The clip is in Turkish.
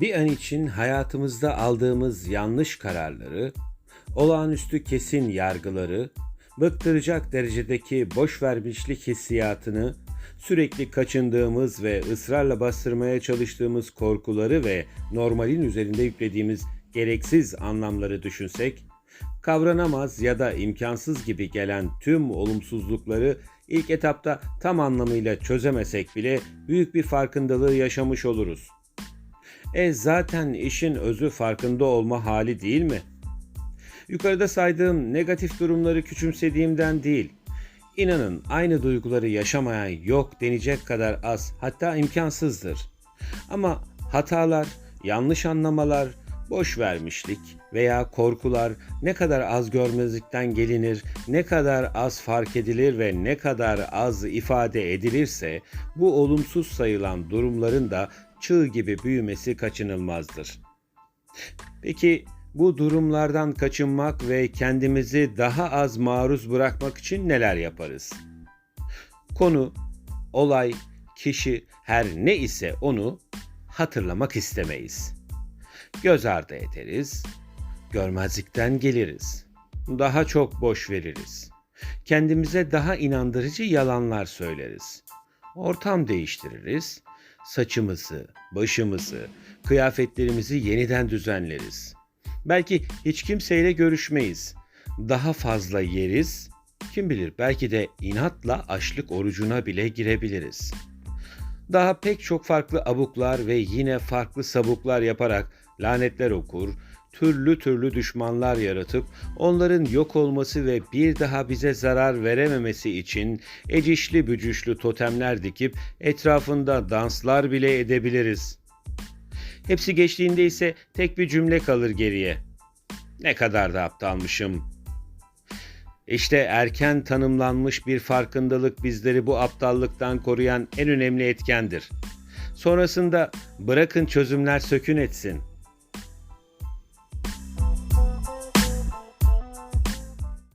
Bir an için hayatımızda aldığımız yanlış kararları, olağanüstü kesin yargıları, bıktıracak derecedeki boş vermişlik hissiyatını, sürekli kaçındığımız ve ısrarla bastırmaya çalıştığımız korkuları ve normalin üzerinde yüklediğimiz gereksiz anlamları düşünsek, kavranamaz ya da imkansız gibi gelen tüm olumsuzlukları ilk etapta tam anlamıyla çözemesek bile büyük bir farkındalığı yaşamış oluruz. E zaten işin özü farkında olma hali değil mi? Yukarıda saydığım negatif durumları küçümsediğimden değil. İnanın aynı duyguları yaşamayan yok denecek kadar az hatta imkansızdır. Ama hatalar, yanlış anlamalar, boş vermişlik veya korkular ne kadar az görmezlikten gelinir, ne kadar az fark edilir ve ne kadar az ifade edilirse bu olumsuz sayılan durumların da çığ gibi büyümesi kaçınılmazdır. Peki bu durumlardan kaçınmak ve kendimizi daha az maruz bırakmak için neler yaparız? Konu, olay, kişi her ne ise onu hatırlamak istemeyiz. Göz ardı ederiz, görmezlikten geliriz. Daha çok boş veririz. Kendimize daha inandırıcı yalanlar söyleriz. Ortam değiştiririz. Saçımızı, başımızı, kıyafetlerimizi yeniden düzenleriz. Belki hiç kimseyle görüşmeyiz. Daha fazla yeriz. Kim bilir belki de inatla açlık orucuna bile girebiliriz. Daha pek çok farklı abuklar ve yine farklı sabuklar yaparak lanetler okur, türlü türlü düşmanlar yaratıp onların yok olması ve bir daha bize zarar verememesi için ecişli bücüşlü totemler dikip etrafında danslar bile edebiliriz. Hepsi geçtiğinde ise tek bir cümle kalır geriye. Ne kadar da aptalmışım. İşte erken tanımlanmış bir farkındalık bizleri bu aptallıktan koruyan en önemli etkendir. Sonrasında bırakın çözümler sökün etsin.